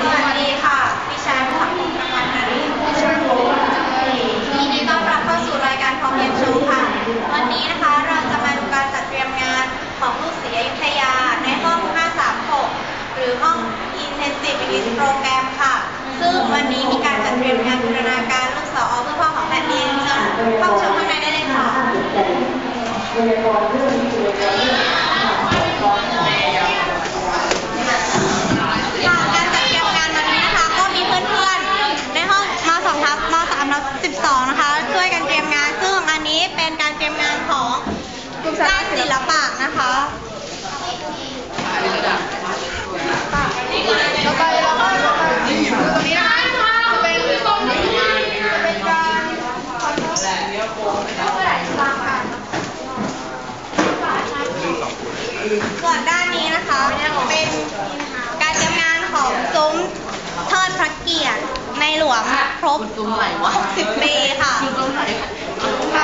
สวัสดีค่ะ ดิฉันผักบุ้งประพันหาริผู้ช่วยครูยินดีต้อนรับเข้าสู่รายการพอเพียงโชว์ค่ะ วันนี้นะคะเราจะมาดูการจัดเตรียมงานของลูกศิษย์อยุธยาในห้อง 536 หรือห้อง Intensive English Program ค่ะ ซึ่งวันนี้มีการจัดเตรียมงานบูรณาการลูกสาวเพื่อพ่อของแผ่นดินเชิญเข้าชมข้างในได้เลยค่ะ มสาสิบสองนะคะ ช่วยกันเตรียมงาน ซึ่งอันนี้เป็นการเตรียมงานของด้านศิลปะนะคะต่อไปเราก็จะมาตรงนี้นะคะเป็นเป็นการส่วนด้านนี้นะคะ บ 60 เมค่ะ